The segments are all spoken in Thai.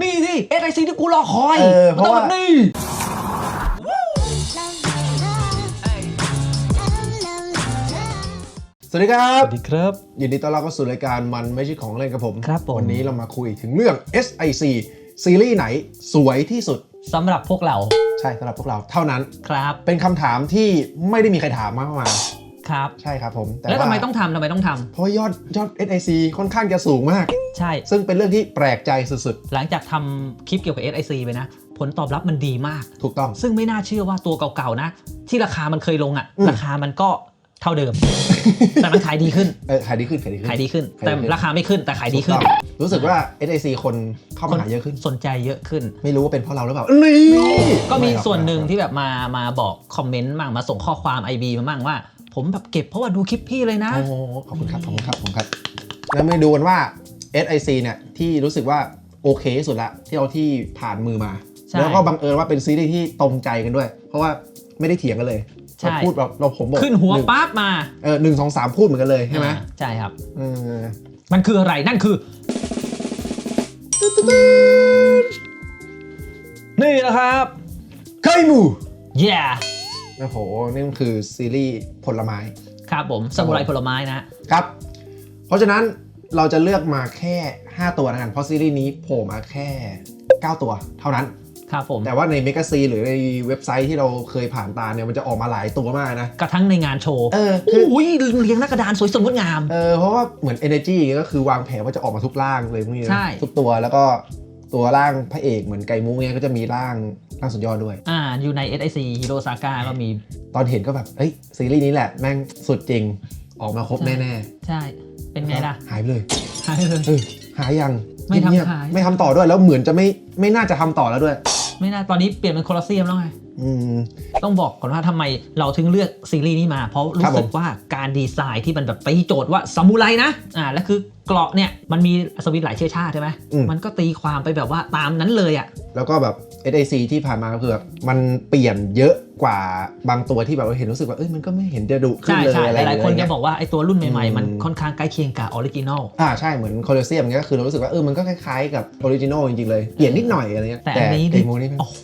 นี่สิ SIC ที่กูรอคอยเออต้องว่า แบบนี้ สวัสดีครับ สวัสดีครับ ยินดีต้อนรับเข้าสู่รายการมันไม่ใช่ของเล่นกับผมครับผม วันนี้เรามาคุยถึงเรื่อง SIC ซีรีส์ไหนสวยที่สุด สำหรับพวกเราใช่สำหรับพวกเราเท่านั้น ครับเป็นคำถามที่ไม่ได้มีใครถามมากมายครับ ใช่ครับผมแล้วทำไมาต้องทำทำไมต้องทเพราะว่ายอดยอด SIC ค่อนข้างจะสูงมาก ใช่ ซึ่งเป็นเรื่องที่แปลกใจสุดหลังจากทำคลิปเกี่ยวกับ SIC ไปนะ ผลตอบรับมันดีมาก ๆ ถูกต้อง ซึ่งไม่น่าเชื่อว่าตัวเก่าๆนะ ที่ราคามันเคยลงอะ่ะ อืม ราคามันก็เท่าเดิม แต่มันขายดีขึ้น เออขายดีขึ้นขายดีขึ้น ขายดีขึ้นขายดีแต่ขึ้น ราคาไม่ขึ้นแต่ขายดีขึ้น ถูกต้องรู้สึกว่า SIC คนเข้ามาหาเยอะขึ้น สนใจเยอะขึ้น ไม่รู้ว่าเป็นเพราะเราหรือเปล่านี่ก็มีไรอส่วนหนึ่งที่แบบมามาบอกคอมเมนต์มั่งมาส่งข้อความ IB มามั่งว่า ผมแบบเก็บเพราะว่าดูคลิปพี่เลยนะ โอ้โหขอบคุณครับขอบคุณครับขอบคุณครับแล้วมาดูกันว่า SIC เนี่ยที่รู้สึกว่าโอเคที่สุดละที่เราที่ผ่านมือมา ใช่แล้วก็บังเอิญว่าเป็นซีรีส์ที่ตรงใจกันด้วย เพราะว่าไม่ได้เถียงกันเลยใช่เราพูดเราเราผมบอกขึ้นหัวนึ่งปั๊บมาเออหนึ่งสองสามพูดเหมือนกันเลยใช่ไหมอ่าใช่ครับ เออมันคืออะไรนั่นคือ นี่นะครับ ไข่หมู yeah โอ้โห นี่มันคือซีรีส์ผลไม้ ครับผมสมุไรผลไม้นะ ครับ เพราะฉะนั้น เราจะเลือกมาแค่ 5 ตัวนะกันเพราะซีรีส์นี้โผล่มาแค่ 9 ตัวเท่านั้น ครับผม แต่ว่าในเมกาซีหรือในเว็บไซต์ที่เราเคยผ่านตาเนี่ยมันจะออกมาหลายตัวมากนะ กระทั่งในงานโชว์ เออคืออุ้ยเรียงหน้ากระดานสวยสดงดงาม เออเพราะว่าเหมือน Energy ก็คือวางแผนว่าจะออกมาทุกร่างเลยพวกนี้นะใช่ ทุกตัวแล้วก็ตัวร่างพระเอกเหมือนไกมุกเนี่ยก็จะมีร่างร่างสุดยอดด้วย อ่าอยู่ใน SIC Hero Saga ก็มี ตอนเห็นก็แบบเอ้ยซีรีส์นี้แหละแม่งสุดจริงออกมาครบใช่ แน่ใช่ เป็นๆไงล่ะ หายไปเลยหายเลย เออหายยังไม่ทำเงียบๆขาย ไม่ทำต่อด้วยแล้วเหมือนจะไม่ไม่น่าจะทำต่อแล้วด้วย ไม่น่าตอนนี้เปลี่ยนเป็นโคลอสเซียมแล้วไง อืม ต้องบอกก่อนว่าทำไมเราถึงเลือกซีรีส์นี้มา เพราะครัรู้บสึกว่าการดีไซน์ที่มันแบบตีโจทย์ว่าซามูไรนะอ่าแล้วคือเกราะเนี่ยมันมีสวิตช์หลายเชื้อชาติใช่ไหมอืม มันก็ตีความไปแบบว่าตามนั้นเลยอะ แล้วก็แบบ SIC ที่ผ่านมาก็คือแบบมันเปลี่ยนเยอะ กว่าบางตัวที่แบบว่าเห็นรู้สึกว่าเอ้ยมันก็ไม่เห็นจะดุขึ้นใช่เลยใช่อะไรหลายๆคนเงี้จะบอกว่าไอ้ตัวรุ่นใหม่อืมๆมันค่อนข้างใกล้เคียงกับออริจินอลอ่าใช่เหมือนโคลเซียมเงี้ยก็คือเรารู้สึกว่าเออมันก็คล้ายๆกับออริจินอลจริงๆเลยเปลี่ยนนิดหน่อยอะไรเงี้ยแต่อันนี้ไดโมนี่มันโอ้โห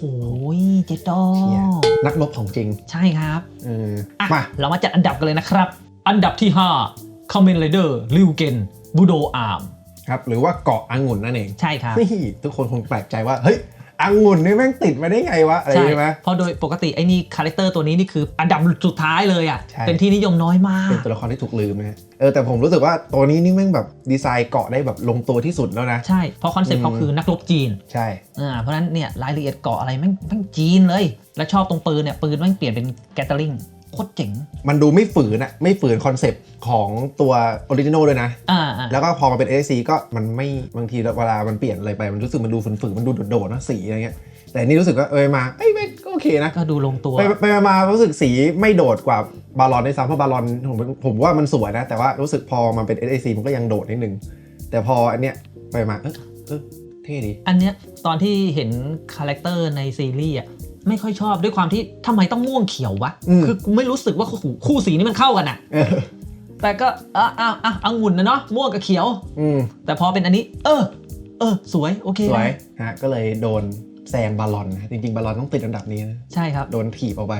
เจดอเชี่ยนักรบของจริง ใช่ครับเอออะมาเรามาจัดอันดับกันเลยนะครับ อันดับที่5 Kamen Rider ริวเกนบูโดอาร์มครับหรือว่าเกาะองุ่นนั่นเองใช่ครับนี่ทุกคนคงแปลกใจว่าเฮ้ย องุ่นนี่แม่งติดมาได้ไงวะอะไรใช่ไหมเพราะโดยปกติไอ้นี่คาแรคเตอร์ตัวนี้นี่คืออันดับสุดท้ายเลยอะใช่เป็นที่นิยมน้อยมาเป็นกตัวละครที่ถูกลืมนะฮะเออแต่ผมรู้สึกว่าตัวนี้นี่แม่งแบบดีไซน์เกาะได้แบบลงตัวที่สุดแล้วนะ ใช่ เพราะคอนเซ็ปต์เขาอืมคือนักรบจีน ใช่อ่าเพราะฉะนั้นเนี่ยรายละเอียดเกาะอะไรแม่งแม่งจีนเลย และชอบตรงปืนเนี่ยปืนแม่งเปลี่ยนเป็นแกตเตอร์ลิงโคตรเจ๋ง มันดูไม่ฝืนอะไม่ฝืนคอนเซปต์ของตัวออริจินอลด้วยนะ อ่าอ่าแล้วก็พอมาเป็น ASC ก็มันไม่บางทีเวลามันเปลี่ยนอะไรไป มันรู้สึกมันดูฝืนๆมันดูโดดๆนะสีอะไรเงี้ยแต่นี่รู้สึกว่าเออมาเอ้ยไม่ก็โอเคนะ ก็ดูลงตัว ไปไปมาๆรู้สึกสีไม่โดดกว่าบาลอนในซ้ำเพราะบาลอนผมผมว่ามันสวยนะ แต่ว่ารู้สึกพอมันเป็น SAC มันก็ยังโดดนิดนึง แต่พออันเนี้ยไปมาเออเออเท่ดี อันเนี้ยตอนที่เห็นคาแรคเตอร์ในซีรีส์อะ ไม่ค่อยชอบด้วยความที่ทำไมต้องม่วงเขียววะอืมคือกูไม่รู้สึกว่าคู่คู่สีนี้มันเข้ากันอะเออแต่ก็อะอะอะองุ่นนะเนาะม่วงกับเขียวอืมแต่พอเป็นอันนี้ เออ เออ สวยโอเคสวยนะฮะก็เลยโดนแซงบาลอนนะจริงๆบาลอนต้องติดอันดับนี้นะใช่ครับ โดนถีบเอาไป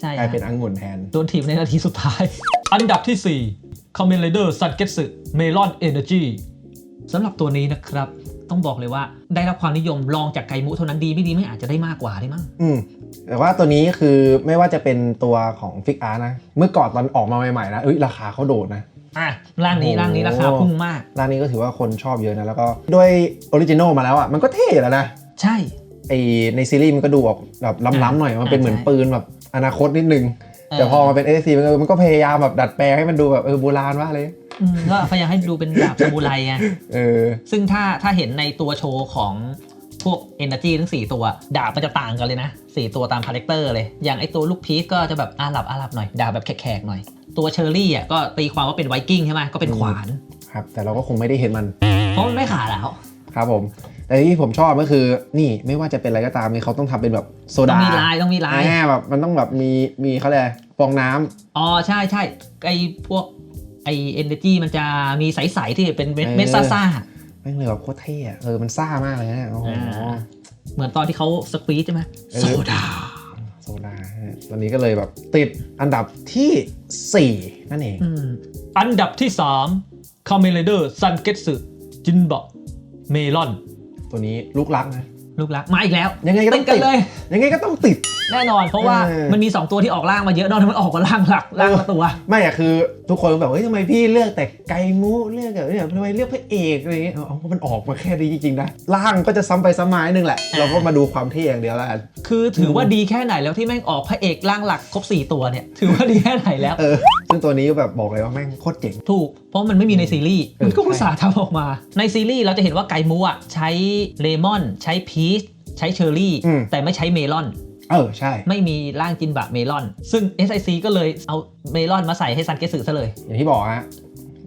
ใช่กลายฮะเป็นองุ่นแทน โดนถีบในนาทีสุดท้าย อันดับที่4 Kamen Rider Sangetsu Melon Energy สำหรับตัวนี้นะครับ ต้องบอกเลยว่าได้รับความนิยมรองจากไกมุเท่านั้นดีไม่ดีไม่อาจจะได้มากกว่าได้มั้งอืมแต่ว่าตัวนี้คือไม่ว่าจะเป็นตัวของฟิกอาร์นะ เมื่อก่อนตอนออกมาใหม่ๆนะเอ้ยราคาเขาโดดนะอะร่างนี้โอ้โหร่างนี้ราคาพุ่งมากร้านนี้ก็ถือว่าคนชอบเยอะนะแล้วก็ด้วยออริจินอลมาแล้วอะมันก็เท่แล้วนะใช่ไอในซีรีส์มันก็ดูออกแบบล้ำๆหน่อยมันเป็นเหมือนใช่ปืนแบบอนาคตนิดนึงแต่พอมาเป็นเอซีมันก็มันก็พยายามแบบดัดแปลงให้มันดูแบบเออโบราณว่าเลย อืมก็พยายามให้ดูเป็นดาบซามูไรไงเออ ซึ่งถ้าถ้าเห็นในตัวโชว์ของพวก Energy ทั้ง 4 ตัว ดาบมันจะต่างกันเลยนะ 4 ตัวตามคาแรคเตอร์เลย อย่างไอตัวลูกพีชก็จะแบบอาหรับอาหรับหน่อย ดาบแบบแขกๆหน่อย ตัวเชอร์รี่อะก็ตีความว่าเป็นไวกิ้งใช่ไหมก็เป็นขวาน ครับ แต่เราก็คงไม่ได้เห็นมัน เพราะมันไม่ขาดแล้ว ครับผม แต่ที่ผมชอบก็คือนี่ไม่ว่าจะเป็นอะไรก็ตามเนี่ยเขาต้องทำเป็นแบบโซต้อดางมีลายต้องมีลาย แน่แบบมันต้องแบบมีมีเขาเรียกอะไรฟองน้ำ อ๋อใช่ใช่ไอพวก ไอ Energy มันจะมีใสๆที่เป็นเม็ดเออเม็ดซ่าแม่งเลยแบบโคตรเท่อะเออมันซ่ามากเลยนะโอ้โหอ่าเหมือนตอนที่เขาสควีซใช่ไหมเออโซดาโซดาฮะตอนนี้ก็เลยแบบติดอันดับที่ 4 นั่นเองอืมอันดับที่3 c a m e l a d e r Sun g e t s u จินบะเมลอน ตัวนี้ลูกรักนะลูกรักมาอีกแล้ว ยังไงก็ต้องกันติดเลย ยังไงก็ต้องติด แน่นอนเพราะว่าเออ มันมี 2 ตัวที่ออกล่างมาเยอะนอกนั้นมันออกมาล่างหลักล่างละตัว ไม่อะคือทุกคนแบบเฮ้ยทำไมพี่เลือกแต่ไกมูเลือกแบบเนี่ยทำไมเลือกพระเอกอะไรอย่างเงี้ยเอาเอามันออกมาแค่นี้จริงๆนะล่างก็จะซ้ำไปซ้ำมานิดนึงแหละอ่าเราก็มาดูความเท่อย่างเดียวแล้วกัน คือถือว่าดีแค่ไหนแล้วที่แม่งออกพระเอกล่างหลักครบ 4 ตัวเนี่ยถือว่าดีแค่ไหนแล้ว เออ ซึ่งตัวนี้แบบบอกเลยว่าแม่งโคตรเจ๋ง ถูก เพราะมันไม่มีในซีรีส์เออ มันก็อุตส่าห์ทำออกมา ในซีรีส์เราจะเห็นว่าไกมูอะใช้เลมอน ใช้พีชใช้เชอร์รี่ อืม แต่ไม่ใช้เมลอน เออใช่ ไม่มีร่างจินบะเมลอน ซึ่ง SIC ก็เลยเอาเมลอนมาใส่ให้ซันเกสึซะเลย อย่างที่บอกฮะ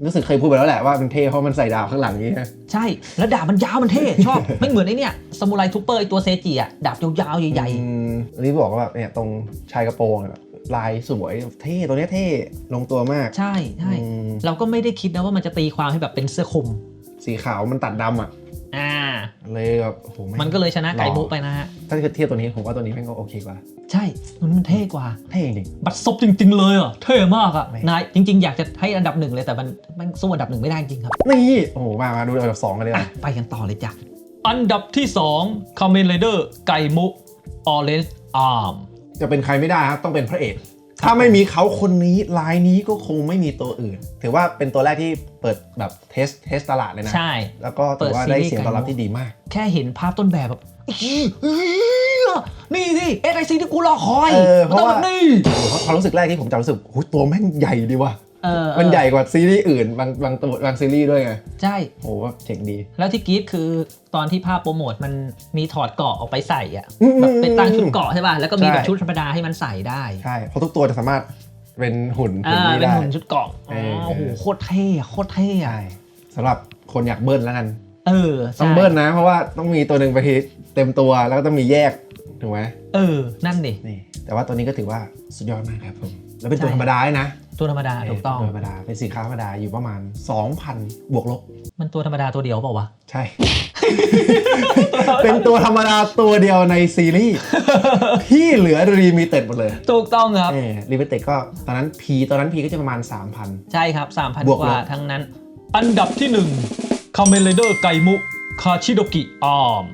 รู้สึกเคยพูดไปแล้วแหละว่ามันเท่เพราะมันใส่ดาวข้างหลังนี้นะใช่ แล้วดาบมันยาวมันเท่ ชอบ ไม่เหมือนไอ้เนี่ยสมุไรทูเปอร์ไอตัวเซจิอะดาบยาวๆใหญ่อืมอันนี้บอกว่าแบบเนี่ยตรงชายกระโปรงอะลายสวยเท่ตัวเนี้ยเท่ลงตัวมากๆ ใช่ใช่อืมเราก็ไม่ได้คิดนะว่ามันจะตีความให้แบบเป็นเสื้อคลุม สีขาวมันตัดดำอะ อ่า เลยแบบโอ้โหแงมันก็เลยชนะไกมุไปนะฮะ ถ้าเทียบตัวนี้ผมว่าตัวนี้แม่งก็โอเคกว่า ใช่ตัวนี้มันเท่กว่า เท่จริง บัตรซบจริง ๆ เลยอะ เท่มากอะไม่นายจริง ๆ อยากจะให้อันดับหนึ่งเลยแต่มันมันสู้อันดับหนึ่งไม่ได้จริงครับ นี่ โอ้โห มามาดูอันดับสองกันเลยอะไปกันต่อเลยจ้ะ อันดับที่2 c a m e n Rider ไก่มุ Orange Arm จะเป็นใครไม่ได้ครับต้องเป็นพระเอก ถ้าไม่มีเขาคนนี้ลายนี้ก็คงไม่มีตัวอื่น ถือว่าเป็นตัวแรกที่เปิดแบบเทสเทสตลาดเลยนะใช่ แล้วก็ถือว่าได้เสียงตอบรับที่ดีมาก แค่เห็นภาพต้นแบบแบบอี้เฮ้ยนี่สิ SIC ที่กูรอคอยเออเพราะว่ามันต้องแบบนี้โอ้โหความรู้สึกแรกที่ผมจำรู้สึกโอ้โหตัวแม่งใหญ่ดีว่ะเออ มันใหญ่กว่าซีรีส์อื่นบางบางตัวบางซีรีส์ด้วยไง ใช่ โอ้โหเจ๋งดี แล้วที่กรีดคือตอนที่ภาพโปรโมทมันมีถอดเกราะออกไปใส่อะอืมแบบเป็นตั้งชุดเกราะใช่ป่ะแล้วก็มีใช่แบบชุดธรรมดาให้มันใส่ได้ใช่เพราะทุกตัวจะสามารถเป็นหุ่นหุ่นอ่านี้เป็นได้ หุ่นชุดเกราะอ๋อเออโอ้โหโคตรเท่อะโคตรเท่อะใช่สำหรับคนอยากเบิ้ลแล้วกัน เออต้อใช่งเบิ้ลนะ เพราะว่าต้องมีตัวหนึ่งไปเต็มตัวแล้วก็ต้องมีแยกถูกไหมเออ นั่นดิ นี่ แต่ว่าตัวนี้ก็ถือว่าสุดยอดมากครับผม แล้วเป็นตัวใช่ ธรรมดาด้วยนะ ตัวธรรมดาถูกต้องตัวธรรมดาเป็นสินค้าธรรมดาอยู่ประมาณ 2,000 บวกลบ มันตัวธรรมดาตัวเดียวเปล่าวะ ใช่ เป็นตัวธรรมดาตัวเดียวในซีรีส์ที่เหลือรีมิเต็ดหมดเลย ถูกต้องครับเออรีมิเต็ดก็ตอนนั้นพีตอนนั้นพีก็จะประมาณ 3,000 ใช่ครับ 3,000บวกกว่าลบทั้งนั้น อันดับที่1 c a m e n Rider ไกมุคาชิโดกิอาร์ม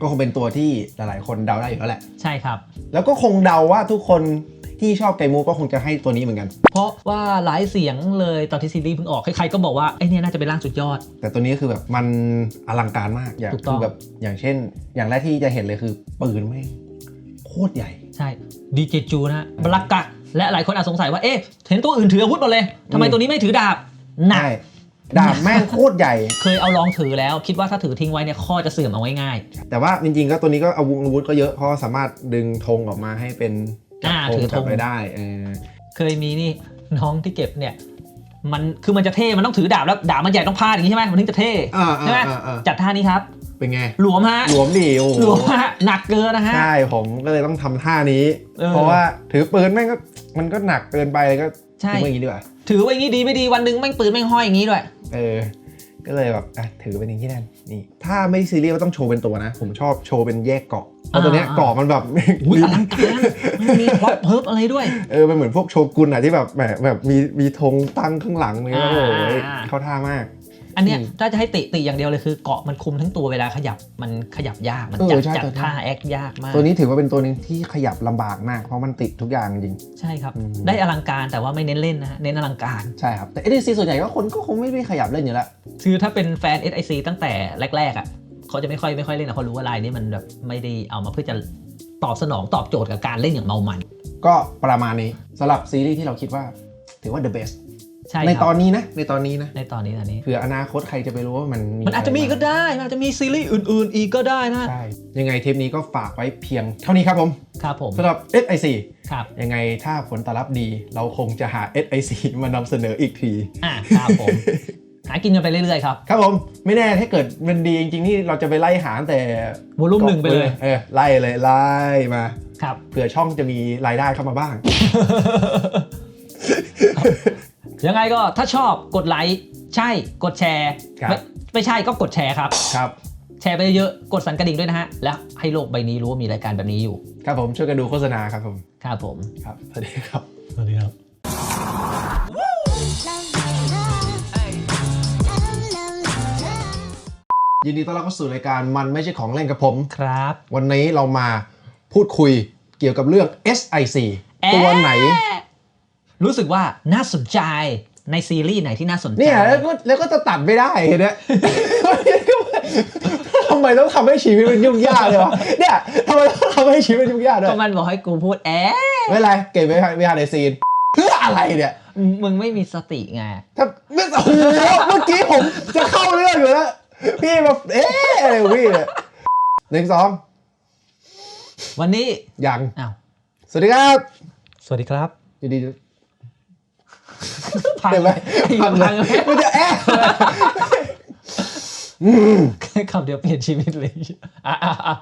ก็คงเป็นตัวที่หลายๆ คนเดาได้อยู่แล้วแหละ ใช่ครับ แล้วก็คงเดาว่าทุกคน ที่ชอบไกมูก็คงจะให้ตัวนี้เหมือนกัน เพราะว่าหลายเสียงเลยตอนที่ซีรีส์เพิ่งออกใครๆก็บอกว่าไอเนี่ยน่าจะเป็นร่างสุดยอด แต่ตัวนี้คือแบบมันอลังการมากอย่างถูกต้คือองแบบอย่างเช่น อย่างแรกที่จะเห็นเลยคือปืนไม่งโคตรใหญ่ ใช่ดีเจจูนะฮะบลักกะ และหลายคนอาจสงสัยว่าเอ๊ะเห็นตัวอื่นถืออาวุธหมดเลยทำไมอืมตัวนี้ไม่ถือดาบหนักใช่ดาบแม่งโคตรใหญ่ เคยเอาลองถือแล้วคิดว่าถ้าถือทิ้งไว้เนี่ยข้อจะเสื่อมเอาง่ายแต่ว่าจริงๆก็ตัวนี้ก็อาวุธอาวุธก็เยอะเพราะว่าสามารถดึงธงออกมาให้เป็นจับ อ่าธงถือธงจับอะไรได้เออๆเคยมีนี่น้องที่เก็บเนี่ย มันคือมันจะเท่มันต้องถือดาบแล้วดาบมันใหญ่ต้องพาดอย่างนี้ใช่ไหมมันถึงจะเท่อ่าใช่ไหมอ่าอ่าจัดท่านี้ครับ เป็นไง หลวมฮะหลวมดิโอ้โหหลวมฮะหนักเกินนะฮะ ใช่ผมก็เลยต้องทำท่านี้ เออเพราะว่าถือปืนแม่งก็มันก็หนักเกินไปก็ใช่ ทิ้งไว้อย่างนี้ดีกว่าถือไว้อย่างนี้ดีไม่ดีวันหนึ่งแม่งปืนแม่งห้อยอย่างนี้ด้วย เออ ก็เลยแบบอะถือเป็นอย่างนี้แน่นนี่ถ้าไม่ซีเรียสว่าต้องโชว์เป็นตัวนะ ผมชอบโชว์เป็นแยกเกาะ เพราะตัวเนี้ยอ่าเกาะมันแบบอุ้ยอลังการมันมีพร็อพเพิบอะไรด้วย เออมันเหมือนพวกโชกุนอะที่แบบแหมแบบมีมีธงตั้งข้างหลังเนี่ยอ่าโอ้โหเข้าท่ามากอันเนี้ยอืมถ้าจะให้ติติอย่างเดียวเลยคือเกาะมันคุมทั้งตัวเวลาขยับมันขยับยากมันเออจัดใช่จัดตัวนี้ท่าแอคยากมาก ตัวนี้ถือว่าเป็นตัวหนึงที่ขยับลำบากมาก เพราะมันติดทุกอย่างจริง ใช่ครับอืมได้อลังการแต่ว่าไม่เน้นเล่นนะฮะเน้นอลังการใช่ครับแต่ ADC ส่วนใหญ่ก็คนก็คงไม่ได้ขยับเล่นอยู่แล้วคือถ้าเป็นแฟน SIC ตั้งแต่แรกๆอะ เขาจะไม่ค่อยไม่ค่อยเล่นนะเขาะรู้ว่าลายนี้มันแบบไม่ได้เอามาเพื่อจะตอบสนองตอบโจทย์กับการเล่นอย่างเมามัน ก็ประมาณนี้สำหรับซีรีส์ที่เราคิดว่าถือว่า the best ใช่ในคตรัอบนนี้นะในตอนนี้นะในตอนนี้ตอนนี้เผื่ออนาคตใครจะไปรู้ว่ามันมันอาจจะมีไรก็ได้มันอาจจะมีซีรีส์อื่น ๆ อีกก็ได้นะใช่ยังไงเทปนี้ก็ฝากไว้เพียงเท่านี้ครับผมครับผมสำหรับ SIC ครับยังไงถ้าผลตอบรับดี เราคงจะหา SIC มานำเสนออีกทีอะครับผมหากินกันไปเรื่อยๆครับ ครับผมไม่แน่ถ้าเกิดมันดีจริงๆนี่เราจะไปไล่หาตั้งแต่วอลุ่มหนึ่งไปเลยเออไล่เลยไล่มาครับเผื่อช่องจะมีรายได้เข้ามาบ้าง ยังไงก็ถ้าชอบกดไลค์ใช่กดแชร์ครับไม่ไม่ใช่ก็กดแชร์ครับครับ แชร์ไปเยอะๆกดสั่นกระดิ่งด้วยนะฮะ แล้วให้โลกใบนี้รู้ว่ามีรายการแบบนี้อยู่ ครับผมช่วยกันดูโฆษณาครับผม ครับผมครับสวัสดีครับสวัสดีครับ ยินดีต้อนรับเข้าสู่รายการมันไม่ใช่ของเล่นกับผม ครับ วันนี้เรามาพูดคุยเกี่ยวกับเรื่อง SIC เอ๊ะตัวไหน รู้สึกว่าน่าสนใจในซีรีส์ไหนที่น่าสนใจเนี่ยแล้วก็แล้วก็จะตัดไม่ได้เห็นไหม ทำไมต้องทำให้ชีวิตมันยุ่งยากเลยวะเนี่ยทำไมต้องทำให้ชีวิตมันยุ่งยากด้วยก็มันบอกให้กูพูดแอะไม่เป็นไรเก็บไว้ให้ไม่ฮาในซีนเพื่ออะไรเนี่ยมึงไม่มีสติไงถ้าไม่โอ้โหเมื่อกี้ผมจะเข้าเรื่องอยู่แล้ว พี่มาเอ๊ะอะไรของพี่เนี่ยหนึ่งสองวันนี้ยังอ้าวสวัสดีครับสวัสดีครับยินดีพังเห็นไหมพังเลพัยงมันจะแอะคำเดียวเปลี่ยนชีวิตเลยอะอะอะ